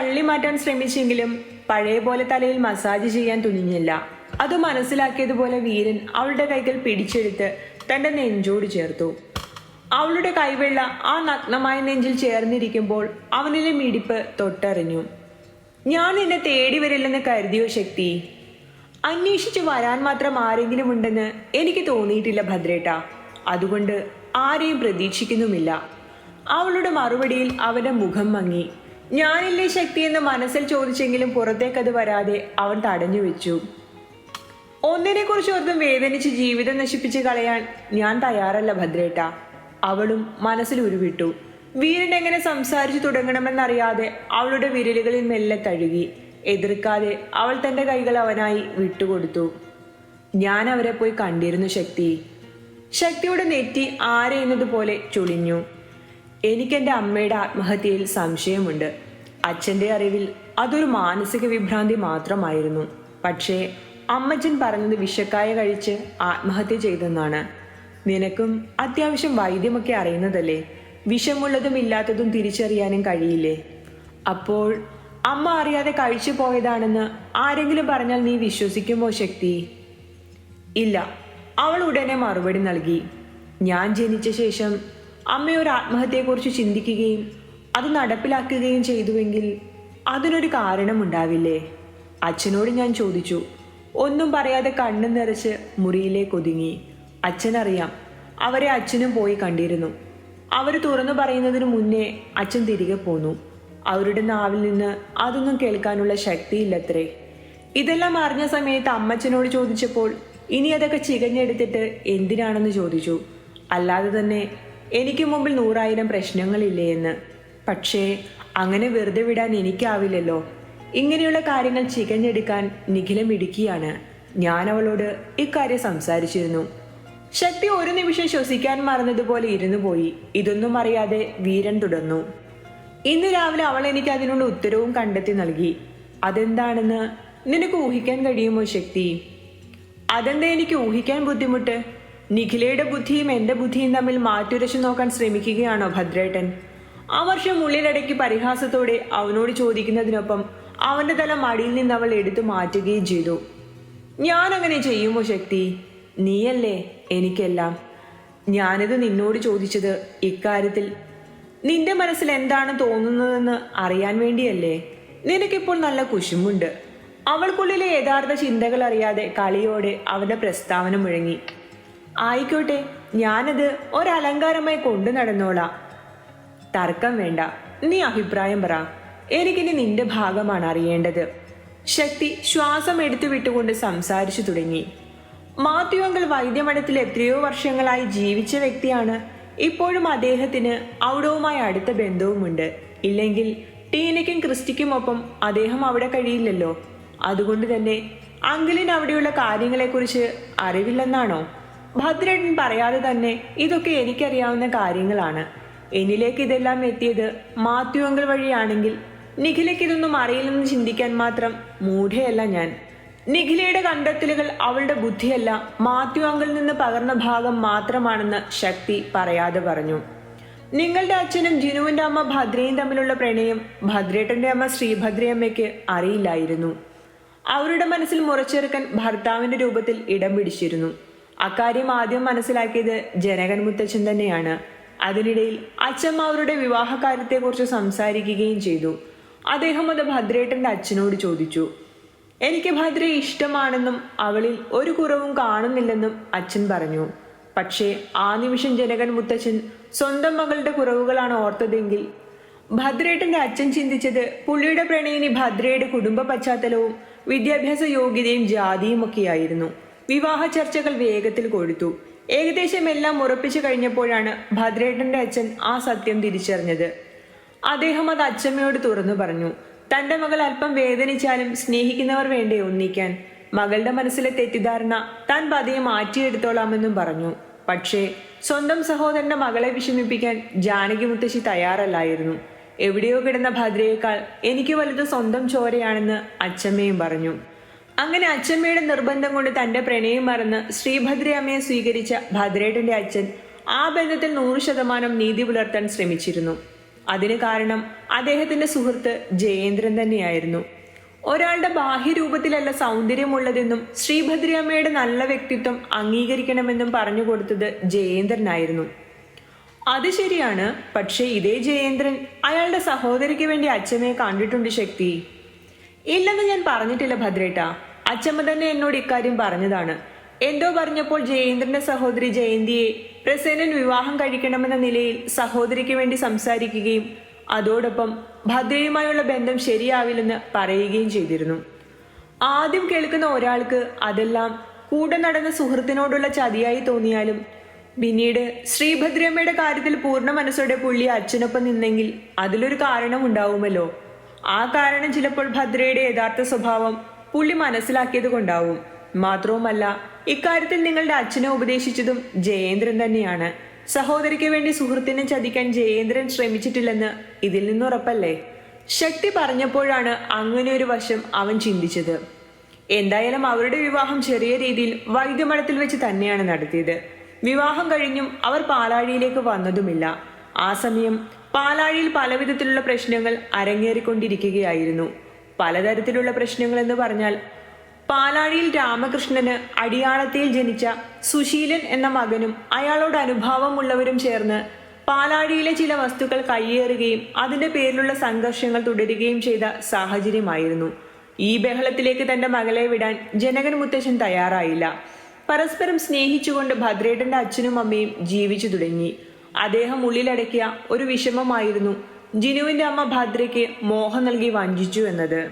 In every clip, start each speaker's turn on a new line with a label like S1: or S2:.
S1: തള്ളി മാറ്റാൻ ശ്രമിച്ചെങ്കിലും പഴയ പോലെ തലയിൽ മസാജ് ചെയ്യാൻ തുനിഞ്ഞില്ല. അത് മനസ്സിലാക്കിയതുപോലെ വീരൻ അവളുടെ കൈകൾ പിടിച്ചെടുത്ത് തന്റെ നെഞ്ചോട് ചേർത്തു. അവളുടെ കൈവെള്ള ആ നഗ്നമായ നെഞ്ചിൽ ചേർന്നിരിക്കുമ്പോൾ അവനിലെ മിടിപ്പ് തൊട്ടറിഞ്ഞു. ഞാൻ നിന്നെ തേടി വരില്ലെന്ന് കരുതിയോ ശക്തി? അന്വേഷിച്ച് വരാൻ മാത്രം ആരെങ്കിലും ഉണ്ടെന്ന് എനിക്ക് തോന്നിയിട്ടില്ല ഭദ്രേട്ട. അതുകൊണ്ട് ആരെയും പ്രതീക്ഷിക്കുന്നുമില്ല. അവളുടെ മറുപടിയിൽ അവന്റെ മുഖം മങ്ങി. ഞാനില്ലേ ശക്തി എന്ന് മനസ്സിൽ ചോദിച്ചെങ്കിലും പുറത്തേക്കത് വരാതെ അവൻ തടഞ്ഞു വെച്ചു. ഒന്നിനെ കുറിച്ച് ഓർത്തും വേദനിച്ച് ജീവിതം നശിപ്പിച്ച് കളയാൻ ഞാൻ തയ്യാറല്ല ഭദ്രേട്ട. അവളും മനസ്സിൽ ഉരുവിട്ടു. വീരൻ എങ്ങനെ സംസാരിച്ചു തുടങ്ങണമെന്നറിയാതെ അവളുടെ വിരലുകളിൽ മെല്ലെ തഴുകി. എതിർക്കാതെ അവൾ തന്റെ കൈകൾ അവനായി വിട്ടുകൊടുത്തു. ഞാൻ അവരെ പോയി കണ്ടിരുന്നു ശക്തി. ശക്തിയുടെ നെറ്റി ആരെയുന്നതുപോലെ ചുളിഞ്ഞു. എനിക്കെന്റെ അമ്മയുടെ ആത്മഹത്യയിൽ സംശയമുണ്ട്. അച്ഛന്റെ അറിവിൽ അതൊരു മാനസിക വിഭ്രാന്തി മാത്രമായിരുന്നു. പക്ഷേ അമ്മച്ചൻ പറഞ്ഞത് വിഷക്കായ കഴിച്ച് ആത്മഹത്യ ചെയ്തെന്നാണ്. നിനക്കും അത്യാവശ്യം വൈദ്യമൊക്കെ അറിയുന്നതല്ലേ? വിഷമുള്ളതും ഇല്ലാത്തതും തിരിച്ചറിയാനും കഴിയില്ലേ? അപ്പോൾ അമ്മ അറിയാതെ കഴിച്ചു പോയതാണെന്ന് ആരെങ്കിലും പറഞ്ഞാൽ നീ വിശ്വസിക്കുമോ ശക്തി? ഇല്ല അവൾ ഉടനെ മറുപടി നൽകി. ഞാൻ ജനിച്ച ശേഷം അമ്മ ഒരു ആത്മഹത്യയെക്കുറിച്ച് ചിന്തിക്കുകയും അത് നടപ്പിലാക്കുകയും ചെയ്തുവെങ്കിൽ അതിനൊരു കാരണമുണ്ടാവില്ലേ? അച്ഛനോട് ഞാൻ ചോദിച്ചു. ഒന്നും പറയാതെ കണ്ണു നിറച്ച് മുറിയിലേക്ക് ഒതുങ്ങി. അച്ഛനറിയാം അവരെ അച്ഛനും പോയി കണ്ടിരുന്നു. അവർ തുറന്നു പറയുന്നതിന് മുന്നേ അച്ഛൻ തിരികെ പോന്നു. അവരുടെ നാവിൽ നിന്ന് അതൊന്നും കേൾക്കാനുള്ള ശക്തിയില്ലത്രേ. ഇതെല്ലാം അറിഞ്ഞ സമയത്ത് അമ്മച്ചനോട് ചോദിച്ചപ്പോൾ ഇനി അതൊക്കെ ചികഞ്ഞെടുത്തിട്ട് എന്തിനാണെന്ന് ചോദിച്ചു. അല്ലാതെ തന്നെ എനിക്ക് മുമ്പിൽ നൂറായിരം പ്രശ്നങ്ങളില്ലേ എന്ന്. പക്ഷേ അങ്ങനെ വെറുതെ വിടാൻ എനിക്കാവില്ലല്ലോ. ഇങ്ങനെയുള്ള കാര്യങ്ങൾ ചികഞ്ഞെടുക്കാൻ നിഖിലം ഇടുക്കിയാണ് ഞാൻ അവളോട് ഇക്കാര്യം സംസാരിച്ചിരുന്നു. ശക്തി ഒരു നിമിഷം ശ്വസിക്കാൻ മറന്നതുപോലെ ഇരുന്നു പോയി. ഇതൊന്നും അറിയാതെ വീരൻ തുടർന്നു. ഇന്ന് രാവിലെ അവൾ എനിക്ക് അതിനുള്ള ഉത്തരവും കണ്ടെത്തി നൽകി. അതെന്താണെന്ന് നിനക്ക് ഊഹിക്കാൻ കഴിയുമോ ശക്തി? അതെന്താ എനിക്ക് ഊഹിക്കാൻ ബുദ്ധിമുട്ട്? നിഖിലയുടെ ബുദ്ധിയും എന്റെ ബുദ്ധിയും തമ്മിൽ മാറ്റുരച്ചു നോക്കാൻ ശ്രമിക്കുകയാണോ ഭദ്രേട്ടൻ? ആ വർഷം ഉള്ളിലടക്കി പരിഹാസത്തോടെ അവനോട് ചോദിക്കുന്നതിനൊപ്പം അവന്റെ തല മടിയിൽ നിന്ന് അവൾ എടുത്തു മാറ്റുകയും ചെയ്തു. ഞാൻ അങ്ങനെ ചെയ്യുമോ ശക്തി? നീയല്ലേ എനിക്കെല്ലാം. ഞാനിത് നിന്നോട് ചോദിച്ചത് ഇക്കാര്യത്തിൽ. നിന്റെ മനസ്സിൽ എന്താണ് തോന്നുന്നതെന്ന് അറിയാൻ വേണ്ടിയല്ലേ? നിനക്കിപ്പോൾ നല്ല കുശുമുണ്ട് അവൾക്കുള്ളിലെ യഥാർത്ഥ ചിന്തകൾ അറിയാതെ കളിയോടെ അവന്റെ പ്രസ്താവന മുഴങ്ങി. ആയിക്കോട്ടെ ഞാനത് ഒരലങ്കാരമായി കൊണ്ടു നടന്നോളാം. തർക്കം വേണ്ട നീ അഭിപ്രായം പറ. എനിക്കിനി നിന്റെ ഭാഗമാണ് അറിയേണ്ടത്. ശക്തി ശ്വാസം എടുത്തു വിട്ടുകൊണ്ട് സംസാരിച്ചു തുടങ്ങി. മാത്യു അങ്കിൾ വൈദ്യമഠത്തിൽ എത്രയോ വർഷങ്ങളായി ജീവിച്ച വ്യക്തിയാണ്. ഇപ്പോഴും അദ്ദേഹത്തിന് അവിടവുമായി അടുത്ത ബന്ധവുമുണ്ട്. ഇല്ലെങ്കിൽ ടീനയ്ക്കും ക്രിസ്റ്റിക്കുമൊപ്പം അദ്ദേഹം അവിടെ കഴിയില്ലല്ലോ. അതുകൊണ്ട് തന്നെ അങ്കിളിന് അവിടെയുള്ള കാര്യങ്ങളെക്കുറിച്ച് അറിവില്ലെന്നാണോ? ഭദ്രേട്ടൻ പറയാതെ തന്നെ ഇതൊക്കെ എനിക്കറിയാവുന്ന കാര്യങ്ങളാണ്. എന്നിലേക്ക് ഇതെല്ലാം എത്തിയത് മാത്യു അങ്കിൾ വഴിയാണെങ്കിൽ നിഖിലയ്ക്ക് ഇതൊന്നും അറിയില്ലെന്ന് ചിന്തിക്കാൻ മാത്രം മൂഢയല്ല ഞാൻ. നിഖിലയുടെ കണ്ടെത്തലുകൾ അവളുടെ ബുദ്ധിയല്ല മാത്യു നിന്ന് പകർന്ന ഭാഗം മാത്രമാണെന്ന് ശക്തി പറയാതെ പറഞ്ഞു. നിങ്ങളുടെ അച്ഛനും ജിനുവിന്റെ അമ്മ ഭദ്രയും തമ്മിലുള്ള പ്രണയം ഭദ്രേട്ടന്റെ അമ്മ ശ്രീഭദ്രയമ്മയ്ക്ക് അറിയില്ലായിരുന്നു. അവരുടെ മനസ്സിൽ മുറച്ചെറുക്കൻ ഭർത്താവിന്റെ രൂപത്തിൽ ഇടം പിടിച്ചിരുന്നു. അക്കാര്യം ആദ്യം മനസ്സിലാക്കിയത് ജനകൻ മുത്തച്ഛൻ തന്നെയാണ്. അതിനിടയിൽ അച്ഛമ്മ അവരുടെ വിവാഹകാര്യത്തെക്കുറിച്ച് സംസാരിക്കുകയും ചെയ്തു. അദ്ദേഹം അത് ഭദ്രേട്ടന്റെ അച്ഛനോട് ചോദിച്ചു. എനിക്ക് ഭദ്രയെ ഇഷ്ടമാണെന്നും അവളിൽ ഒരു കുറവും കാണുന്നില്ലെന്നും അച്ഛൻ പറഞ്ഞു. പക്ഷേ ആ നിമിഷം ജനകൻ മുത്തച്ഛൻ സ്വന്തം മകളുടെ കുറവുകളാണ് ഓർത്തതെങ്കിൽ ഭദ്രേട്ടന്റെ അച്ഛൻ ചിന്തിച്ചത് പുള്ളിയുടെ പ്രണയിനി ഭദ്രയുടെ കുടുംബ പശ്ചാത്തലവും വിദ്യാഭ്യാസ യോഗ്യതയും ജാതിയും ഒക്കെയായിരുന്നു വിവാഹ ചർച്ചകൾ വേഗത്തിൽ കൊഴുത്തു. ഏകദേശം എല്ലാം ഉറപ്പിച്ചു കഴിഞ്ഞപ്പോഴാണ് ഭദ്രേട്ടന്റെ അച്ഛൻ ആ സത്യം തിരിച്ചറിഞ്ഞത്. അദ്ദേഹം അത് അച്ഛമ്മയോട് തുറന്നു പറഞ്ഞു തന്റെ മകൾ അല്പം വേദനിച്ചാലും സ്നേഹിക്കുന്നവർ വേണ്ടേ ഒന്നിക്കാൻ. മകളുടെ മനസ്സിലെ തെറ്റിദ്ധാരണ താൻ പതിയെ മാറ്റിയെടുത്തോളാമെന്നും പറഞ്ഞു. പക്ഷേ സ്വന്തം സഹോദരന്റെ മകളെ വിഷമിപ്പിക്കാൻ ജാനകി മുത്തശ്ശി തയ്യാറല്ലായിരുന്നു. എവിടെയോ കിടന്ന ഭദ്രയേക്കാൾ എനിക്ക് വലുത് സ്വന്തം ചോരയാണെന്ന് അച്ഛമ്മയും പറഞ്ഞു. അങ്ങനെ അച്ഛമ്മയുടെ നിർബന്ധം കൊണ്ട് തന്റെ പ്രണയം മറന്ന് ശ്രീഭദ്രയമ്മയെ സ്വീകരിച്ച ഭദ്രേട്ടന്റെ അച്ഛൻ ആ ബന്ധത്തിൽ നൂറ് ശതമാനം നീതി പുലർത്താൻ ശ്രമിച്ചിരുന്നു. അതിന് കാരണം അദ്ദേഹത്തിന്റെ സുഹൃത്ത് ജയേന്ദ്രൻ തന്നെയായിരുന്നു. ഒരാളുടെ ബാഹ്യരൂപത്തിലല്ല സൗന്ദര്യമുള്ളതെന്നും ശ്രീഭദ്രയമ്മയുടെ നല്ല വ്യക്തിത്വം അംഗീകരിക്കണമെന്നും പറഞ്ഞു കൊടുത്തത് ജയേന്ദ്രനായിരുന്നു. അത് ശരിയാണ് പക്ഷേ ഇതേ ജയേന്ദ്രൻ അയാളുടെ സഹോദരിക്ക് വേണ്ടി അച്ഛമ്മയെ കണ്ടിട്ടുണ്ട് ശക്തി. ഇല്ലെന്ന് ഞാൻ പറഞ്ഞിട്ടില്ല ഭദ്രേട്ട. അച്ഛമ്മ തന്നെ എന്നോട് ഇക്കാര്യം പറഞ്ഞതാണ്. എന്തോ പറഞ്ഞപ്പോൾ ജയേന്ദ്രന്റെ സഹോദരി ജയന്തിയെ പ്രസേനൻ വിവാഹം കഴിക്കണമെന്ന നിലയിൽ സഹോദരിക്ക് വേണ്ടി സംസാരിക്കുകയും അതോടൊപ്പം ഭദ്രയുമായുള്ള ബന്ധം ശരിയാവില്ലെന്ന് പറയുകയും ചെയ്തിരുന്നു. ആദ്യം കേൾക്കുന്ന ഒരാൾക്ക് അതെല്ലാം കൂടെ നടന്ന സുഹൃത്തിനോടുള്ള ചതിയായി തോന്നിയാലും പിന്നീട് ശ്രീഭദ്രമ്മയുടെ കാര്യത്തിൽ പൂർണ മനസ്സോടെ പുള്ളി അച്ഛനൊപ്പം നിന്നെങ്കിൽ അതിലൊരു കാരണം ഉണ്ടാവുമല്ലോ ആ കാരണം ചിലപ്പോൾ ഭദ്രയുടെ യഥാർത്ഥ സ്വഭാവം പുള്ളി മനസ്സിലാക്കിയത് കൊണ്ടാവും. മാത്രവുമല്ല ഇക്കാര്യത്തിൽ നിങ്ങളുടെ അച്ഛനെ ഉപദേശിച്ചതും ജയേന്ദ്രൻ തന്നെയാണ്. സഹോദരിക്ക് വേണ്ടി സുഹൃത്തിനെ ചതിക്കാൻ ജയേന്ദ്രൻ ശ്രമിച്ചിട്ടില്ലെന്ന് ഇതിൽ നിന്നുറപ്പല്ലേ? ശക്തി പറഞ്ഞപ്പോഴാണ് അങ്ങനെ ഒരു വശം അവൻ ചിന്തിച്ചത്. എന്തായാലും അവരുടെ വിവാഹം ചെറിയ രീതിയിൽ വൈദ്യമഠത്തിൽ വെച്ച് തന്നെയാണ് നടത്തിയത്. വിവാഹം കഴിഞ്ഞും അവർ പാലാഴിയിലേക്ക് വന്നതുമില്ല. ആ സമയം പാലാഴിയിൽ പലവിധത്തിലുള്ള പ്രശ്നങ്ങൾ അരങ്ങേറിക്കൊണ്ടിരിക്കുകയായിരുന്നു. പലതരത്തിലുള്ള പ്രശ്നങ്ങൾ എന്ന് പറഞ്ഞാൽ പാലാഴിയിൽ രാമകൃഷ്ണന് അടിയാളത്തിൽ ജനിച്ച സുശീലൻ എന്ന മകനും അയാളോട് അനുഭാവമുള്ളവരും ചേർന്ന് പാലാഴിയിലെ ചില വസ്തുക്കൾ കയ്യേറുകയും അതിന്റെ പേരിലുള്ള സംഘർഷങ്ങൾ തുടരുകയും ചെയ്ത സാഹചര്യമായിരുന്നു. ഈ ബഹളത്തിലേക്ക് തന്റെ മകളെ വിടാൻ ജനകൻ മുത്തശ്ശൻ തയ്യാറായില്ല. പരസ്പരം സ്നേഹിച്ചുകൊണ്ട് ഭദ്രേട്ടന്റെ അച്ഛനും അമ്മയും ജീവിച്ചു തുടങ്ങി. അദ്ദേഹം ഉള്ളിലടക്കിയ ഒരു വിഷമമായിരുന്നു ജിനുവിന്റെ അമ്മ ഭദ്രയ്ക്ക് മോഹം നൽകി വഞ്ചിച്ചു എന്നത്.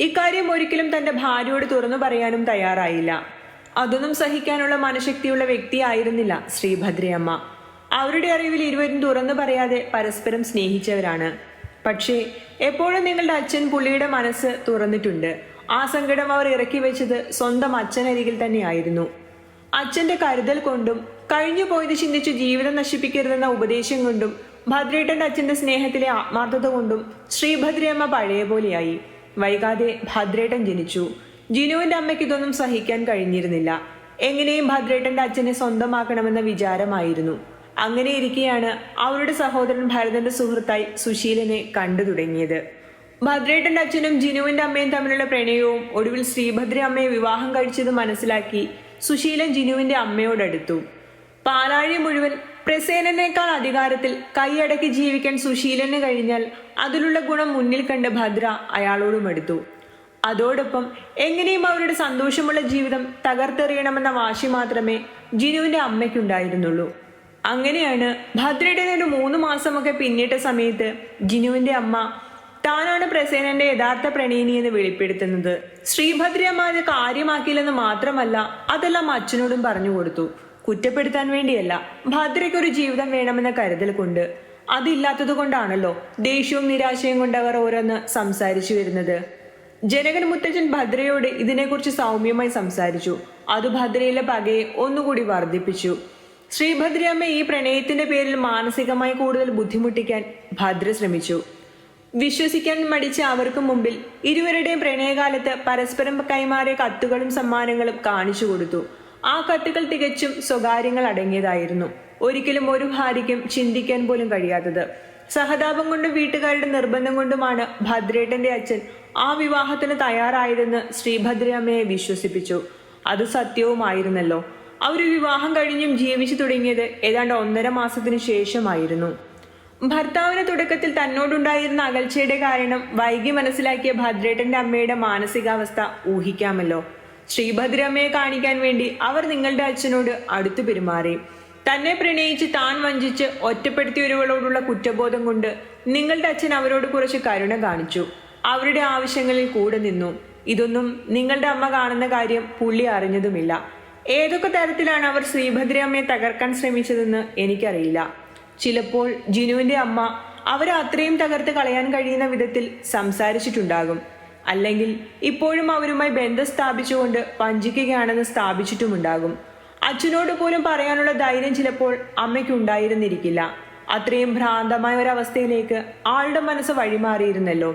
S1: ഇക്കാര്യം ഒരിക്കലും തന്റെ ഭാര്യയോട് തുറന്നു പറയാനും തയ്യാറായില്ല. അതൊന്നും സഹിക്കാനുള്ള മനഃശക്തിയുള്ള വ്യക്തിയായിരുന്നില്ല ശ്രീഭദ്രയമ്മ അവരുടെ അറിവിൽ ഇരുവരും തുറന്നു പറയാതെ പരസ്പരം സ്നേഹിച്ചവരാണ്. പക്ഷേ എപ്പോഴും നിങ്ങളുടെ അച്ഛൻ പുള്ളിയുടെ മനസ്സ് തുറന്നിട്ടുണ്ട്. ആ സങ്കടം അവർ ഇറക്കി വെച്ചത് സ്വന്തം അച്ഛനരികിൽ തന്നെയായിരുന്നു. അച്ഛന്റെ കരുതൽ കൊണ്ടും കഴിഞ്ഞു പോയത് ചിന്തിച്ച് ജീവിതം നശിപ്പിക്കരുതെന്ന ഉപദേശം കൊണ്ടും ഭദ്രേട്ടന്റെ അച്ഛന്റെ സ്നേഹത്തിലെ ആത്മാർത്ഥത കൊണ്ടും ശ്രീഭദ്രയമ്മ പഴയ പോലെയായി. വൈകാതെ ഭദ്രേട്ടൻ ജനിച്ചു. ജിനുവിന്റെ അമ്മയ്ക്ക് ഇതൊന്നും സഹിക്കാൻ കഴിഞ്ഞിരുന്നില്ല. എങ്ങനെയും ഭദ്രേട്ടന്റെ അച്ഛനെ സ്വന്തമാക്കണമെന്ന വിചാരമായിരുന്നു. അങ്ങനെ ഇരിക്കെയാണ് അവരുടെ സഹോദരൻ ഭരതന്റെ സുഹൃത്തായി സുശീലനെ കണ്ടു തുടങ്ങിയത്. ഭദ്രേട്ടന്റെ അച്ഛനും ജിനുവിന്റെ അമ്മയും തമ്മിലുള്ള പ്രണയവും ഒടുവിൽ ശ്രീഭദ്ര അമ്മയെ വിവാഹം കഴിച്ചത് മനസ്സിലാക്കി സുശീലൻ ജിനുവിന്റെ അമ്മയോടടുത്തു. പാലാഴി മുഴുവൻ പ്രസേനനേക്കാൾ അധികാരത്തിൽ കൈയടക്കി ജീവിക്കാൻ സുശീലന് കഴിഞ്ഞാൽ അതിലുള്ള ഗുണം മുന്നിൽ കണ്ട് ഭദ്ര അയാളോടും എടുത്തു. അതോടൊപ്പം എങ്ങനെയും അവരുടെ സന്തോഷമുള്ള ജീവിതം തകർത്തെറിയണമെന്ന വാശി മാത്രമേ ജിനുവിന്റെ അമ്മയ്ക്കുണ്ടായിരുന്നുള്ളൂ. അങ്ങനെയാണ് ഭദ്രയുടെ ഒരു മൂന്ന് മാസമൊക്കെ പിന്നിട്ട സമയത്ത് ജിനുവിന്റെ അമ്മ താനാണ് പ്രസേനന്റെ യഥാർത്ഥ പ്രണയിനി എന്ന് വെളിപ്പെടുത്തുന്നത്. ശ്രീഭദ്രയമ്മ അത് കാര്യമാക്കിയില്ലെന്ന് മാത്രമല്ല അതെല്ലാം അച്ഛനോടും പറഞ്ഞു കൊടുത്തു. കുറ്റപ്പെടുത്താൻ വേണ്ടിയല്ല ഭദ്രയ്ക്ക് ഒരു ജീവിതം വേണമെന്ന കരുതൽ കൊണ്ട് അതില്ലാത്തത് കൊണ്ടാണല്ലോ ദേഷ്യവും നിരാശയും കൊണ്ട് അവർ ഓരോന്ന് സംസാരിച്ചു വരുന്നത്. ജനകൻ മുത്തച്ഛൻ ഭദ്രയോട് ഇതിനെക്കുറിച്ച് സൗമ്യമായി സംസാരിച്ചു. അത് ഭദ്രയിലെ പകയെ ഒന്നുകൂടി വർദ്ധിപ്പിച്ചു. ശ്രീഭദ്രയമ്മ ഈ പ്രണയത്തിന്റെ പേരിൽ മാനസികമായി കൂടുതൽ ബുദ്ധിമുട്ടിക്കാൻ ഭദ്ര ശ്രമിച്ചു. വിശ്വസിക്കാൻ മടിച്ച അവർക്ക് മുമ്പിൽ ഇരുവരുടെയും പ്രണയകാലത്ത് പരസ്പരം കൈമാറിയ കത്തുകളും സമ്മാനങ്ങളും കാണിച്ചു കൊടുത്തു. ആ കത്തുകൾ തികച്ചും സ്വകാര്യങ്ങൾ അടങ്ങിയതായിരുന്നു. ഒരിക്കലും ഒരു ഭാര്യയ്ക്കും ചിന്തിക്കാൻ പോലും കഴിയാത്തത്. സഹതാപം കൊണ്ടും വീട്ടുകാരുടെ നിർബന്ധം കൊണ്ടുമാണ് ഭദ്രേട്ടന്റെ അച്ഛൻ ആ വിവാഹത്തിന് തയ്യാറായതെന്ന് ശ്രീഭദ്രയമ്മയെ വിശ്വസിപ്പിച്ചു. അത് സത്യവുമായിരുന്നല്ലോ. അവർ വിവാഹം കഴിഞ്ഞും ജീവിച്ചു തുടങ്ങിയത് ഏതാണ്ട് ഒന്നര മാസത്തിനു ശേഷമായിരുന്നു. ഭർത്താവിന് തുടക്കത്തിൽ തന്നോടുണ്ടായിരുന്ന അകൽച്ചയുടെ കാരണം വൈകി മനസ്സിലാക്കിയ ഭദ്രേട്ടന്റെ അമ്മയുടെ മാനസികാവസ്ഥ ഊഹിക്കാമല്ലോ. ശ്രീഭദ്രമ്മയെ കാണിക്കാൻ വേണ്ടി അവർ നിങ്ങളുടെ അച്ഛനോട് അടുത്തു പെരുമാറി. തന്നെ പ്രണയിച്ച് താൻ വഞ്ചിച്ച് ഒറ്റപ്പെടുത്തിയവരോടുള്ള കുറ്റബോധം കൊണ്ട് നിങ്ങളുടെ അച്ഛൻ അവരോട് കുറച്ച് കരുണ കാണിച്ചു. അവരുടെ ആവശ്യങ്ങളിൽ കൂടെ നിന്നു. ഇതൊന്നും നിങ്ങളുടെ അമ്മ കാണുന്ന കാര്യം പുള്ളി അറിഞ്ഞതുമില്ല. ഏതൊക്കെ തരത്തിലാണ് അവർ ശ്രീഭദ്രയമ്മയെ തകർക്കാൻ ശ്രമിച്ചതെന്ന് എനിക്കറിയില്ല. ചിലപ്പോൾ ജിനുവിന്റെ അമ്മ അവരെ അത്രയും തകർത്ത് കളയാൻ കഴിയുന്ന വിധത്തിൽ സംസാരിച്ചിട്ടുണ്ടാകും. അല്ലെങ്കിൽ ഇപ്പോഴും അവരുമായി ബന്ധം സ്ഥാപിച്ചുകൊണ്ട് വഞ്ചിക്കുകയാണെന്ന് സ്ഥാപിച്ചിട്ടുമുണ്ടാകും. അച്ഛനോട് പോലും പറയാനുള്ള ധൈര്യം ചിലപ്പോൾ അമ്മയ്ക്ക് ഉണ്ടായിരുന്നിരിക്കില്ല അത്രയും ഭ്രാന്തമായ ഒരവസ്ഥയിലേക്ക് ആളുടെ മനസ്സ് വഴിമാറിയിരുന്നല്ലോ.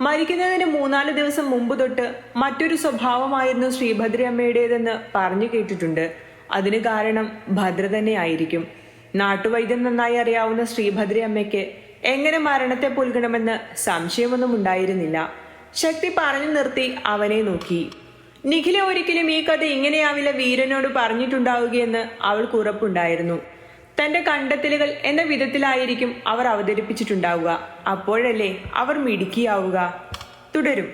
S1: മരിക്കുന്നതിന് മൂന്നാൽ ദിവസം മുമ്പ് തൊട്ട് മറ്റൊരു സ്വഭാവമായിരുന്നു ശ്രീഭദ്രയമ്മയുടേതെന്ന് പറഞ്ഞു കേട്ടിട്ടുണ്ട്. അതിന് കാരണം ഭദ്ര തന്നെ ആയിരിക്കും. നാട്ടുവൈദ്യം നന്നായി അറിയാവുന്ന ശ്രീഭദ്രയമ്മയ്ക്ക് എങ്ങനെ മരണത്തെ പുൽകണമെന്ന് സംശയമൊന്നും ഉണ്ടായിരുന്നില്ല. ശക്തി പറഞ്ഞു നിർത്തി അവനെ നോക്കി. നിഖില ഒരിക്കലും ഈ കഥ ഇങ്ങനെയാവില്ല വീരനോട് പറഞ്ഞിട്ടുണ്ടാവുകയെന്ന് അവൾക്ക് ഉറപ്പുണ്ടായിരുന്നു. തന്റെ കണ്ടെത്തലുകൾ എന്ന വിധത്തിലായിരിക്കും അവർ അവതരിപ്പിച്ചിട്ടുണ്ടാവുക. അപ്പോഴല്ലേ അവർ മിടുക്കിയാവുക. തുടരും.